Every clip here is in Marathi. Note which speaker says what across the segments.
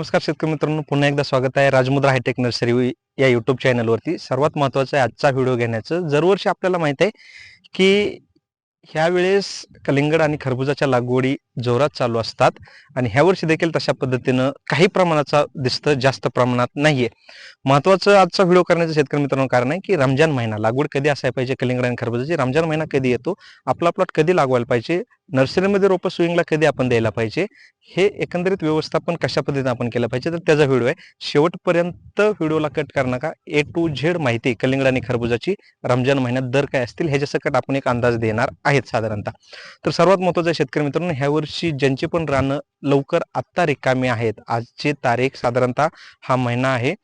Speaker 1: नमस्कार शेतकरी मित्रांनो पुन्हा एकदा स्वागत आहे राजमुद्रा हायटेक नर्सरी या युट्यूब चॅनलवरती सर्वात महत्त्वाचं आहे आजचा व्हिडिओ घेण्याचं. दरवर्षी आपल्याला माहीत आहे की ह्यावेळेस कलिंगड आणि खरबुजाच्या लागवडी जोरात चालू असतात आणि ह्या वर्षी देखील तशा पद्धतीनं काही प्रमाणाचा दिसतं जास्त प्रमाणात नाहीये. महत्वाचं आजचा व्हिडिओ करण्याचं शेतकरी मित्रांनो कारण आहे की रमजान महिना लागवड कधी असायला पाहिजे कलिंगड आणि खरबुजाची? रमजान महिना कधी येतो? आपला प्लॉट कधी लागवायला पाहिजे? नर्सरीमध्ये रोपं स्विंगला कधी आपण द्यायला पाहिजे? हे एकंदरीत व्यवस्थापन कशा पद्धतीने आपण केलं पाहिजे? तर त्याचा व्हिडिओ आहे. शेवटपर्यंत व्हिडिओला कट करा नका. ए टू झेड माहिती कलिंगड आणि खरबुजाची रमजान महिन्यात दर काय असतील ह्याच्यासकट आपण एक अंदाज देणार आहेत साधारणतः. तर सर्वात महत्वाचं आहे शेतकरी मित्रांनो ह्या वर्षी ज्यांची पण रानं लवकर आत्ता रिकामी आहेत आजची तारीख साधारणतः हा महिना आहे.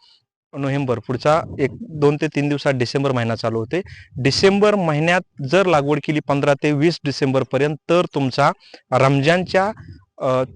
Speaker 1: नोव्हेंबर पुढचा एक दोन ते तीन दिवसात डिसेंबर महिना चालू होते. डिसेंबर महिन्यात जर लागवड केली पंधरा ते वीस डिसेंबरपर्यंत तर तुमचा रमजानच्या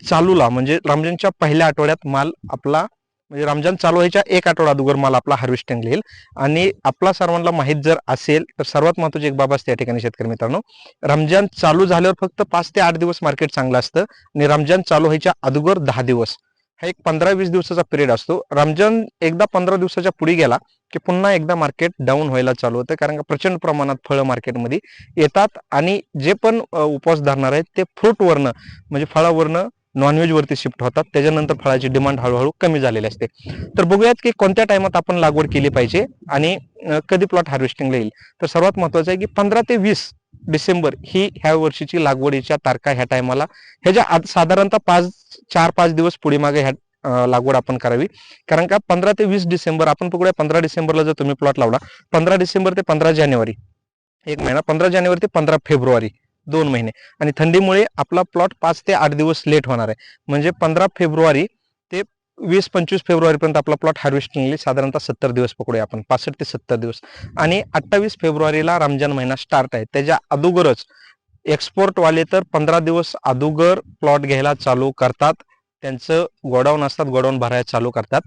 Speaker 1: चालूला म्हणजे रमजानच्या पहिल्या आठवड्यात माल आपला म्हणजे रमजान चालू व्हायच्या एक आठवडा अगोदर माल आपला हार्वेस्टिंग येईल. आणि आपला सर्वांना माहीत जर असेल तर सर्वात महत्वाची एक बाब असते या ठिकाणी शेतकरी मित्रांनो. रमजान चालू झाल्यावर फक्त पाच ते आठ दिवस मार्केट चांगलं असतं आणि रमजान चालू व्हायच्या अगोदर दहा दिवस. हा एक पंधरा वीस दिवसाचा पिरियड असतो. रमजान एकदा पंधरा दिवसाच्या पुढे गेला की पुन्हा एकदा मार्केट डाऊन व्हायला चालू होतं. कारण का प्रचंड प्रमाणात फळं मार्केटमध्ये येतात आणि जे पण उपवास धरणार आहेत ते फ्रूटवरनं म्हणजे फळावरनं नॉनव्हेजवरती शिफ्ट होतात. त्याच्यानंतर फळाची डिमांड हळूहळू कमी झालेली असते. तर बघूयात की कोणत्या टायमात आपण लागवड केली पाहिजे आणि कधी प्लॉट हार्वेस्टिंगला येईल. तर सर्वात महत्वाचं आहे की पंधरा ते वीस डिसेंबर ही ह्या वर्षीची लागवडीच्या तारखा ह्या टायमाला ह्याच्या आत साधारणतः पाच चार पाच दिवस पुढे मागे ह्या लागवड आपण करावी. कारण का पंधरा ते वीस डिसेंबर आपण पकडूया पंधरा डिसेंबरला जर तुम्ही प्लॉट लावला पंधरा डिसेंबर ते पंधरा जानेवारी एक महिना पंधरा जानेवारी ते पंधरा फेब्रुवारी दोन महिने. आणि थंडीमुळे आपला प्लॉट पाच ते आठ दिवस लेट होणार आहे. म्हणजे पंधरा फेब्रुवारी वीस पंचवीस फेब्रुवारीपर्यंत आपला प्लॉट हार्वेस्टिंगले साधारणतः सत्तर दिवस पकडूया आपण. पासष्ट ते सत्तर दिवस. आणि अठ्ठावीस फेब्रुवारीला रमजान महिना स्टार्ट आहे. त्याच्या अगोदरच एक्सपोर्टवाले तर पंधरा दिवस अगोदर प्लॉट घ्यायला चालू करतात. त्यांचं गोडाऊन असतात गोडाऊन भरायला चालू करतात.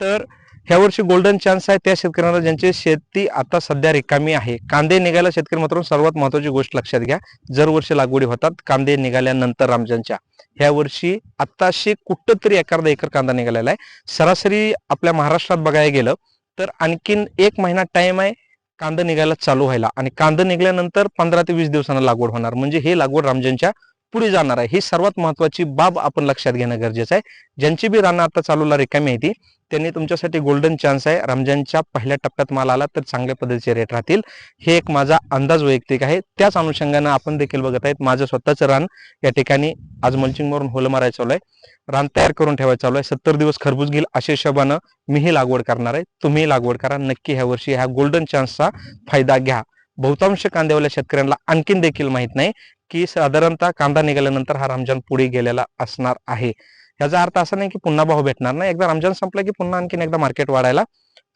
Speaker 1: तर ह्या वर्षी गोल्डन चान्स आहे त्या शेतकऱ्यांना ज्यांची शेती आता सध्या रिकामी आहे. कांदे निघायला शेतकरी मात्र सर्वात महत्वाची गोष्ट लक्षात घ्या. जर वर्षी लागवडी होतात कांदे निघाल्यानंतर रामजांच्या ह्या वर्षी आत्ताशी कुठंतरी एखादा एकर कांदा निघालेला आहे. सरासरी आपल्या महाराष्ट्रात बघायला गेलं तर आणखीन एक महिना टाइम आहे कांदा निघायला चालू व्हायला. आणि कांदा निघाल्यानंतर पंधरा ते वीस दिवसांना लागवड होणार. म्हणजे हे लागवड रमजानच्या पुढे जाणार आहे. ही सर्वात महत्वाची बाब आपण लक्षात घेणं गरजेचं आहे. ज्यांची बी रानं आता चालूला रिकामी आहे ती त्यांनी तुमच्यासाठी गोल्डन चान्स आहे. रमजानच्या पहिल्या टप्प्यात माल आला तर चांगल्या पद्धतीचे रेट राहतील. हे एक माझा अंदाज वैयक्तिक आहे. त्याच अनुषंगानं आपण देखील बघत आहेत माझं स्वतःचं रान या ठिकाणी आज मल्चिंगवरून होल होलं मारायचं चालू आहे रान तयार करून ठेवायचं चालू आहे सत्तर दिवस खरबूज घेईल अशा हिशोबानं मीही लागवड करणार आहे. तुम्ही लागवड करा. नक्की ह्या वर्षी ह्या गोल्डन चान्सचा फायदा घ्या. बहुतांश कांद्यावाल्या शेतकऱ्यांना आणखीन देखील माहीत नाही. की साधारणतः कांदा निघाल्यानंतर हा रमजान पुढे गेलेला असणार आहे. याचा अर्थ असा नाही की पुन्हा भाव भेटणार नाही. एकदा रमजान संपला की पुन्हा आणखीन एकदा मार्केट वाढायला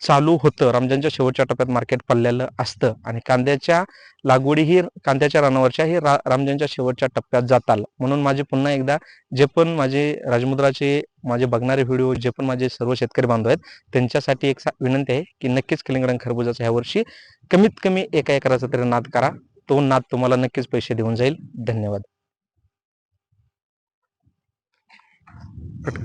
Speaker 1: चालू होतं. रमजानच्या शेवटच्या टप्प्यात मार्केट पडलेलं असतं. आणि कांद्याच्या लागवडी ही कांद्याच्या रानावरच्या ही रा- रमजानच्या शेवटच्या टप्प्यात जाताल. म्हणून माझे पुन्हा एकदा जे पण माझे राजमुद्राचे माझे बघणारे व्हिडिओ जे पण माझे सर्व शेतकरी बांधव आहेत त्यांच्यासाठी एक सा- विनंती आहे की नक्कीच कलिंगडन खरबुजाचा ह्या वर्षी कमीत कमी एका एकराचा तरी नाद करा. तो नाद तुम्हाला नक्कीच पैसे देऊन जाईल. धन्यवाद. कट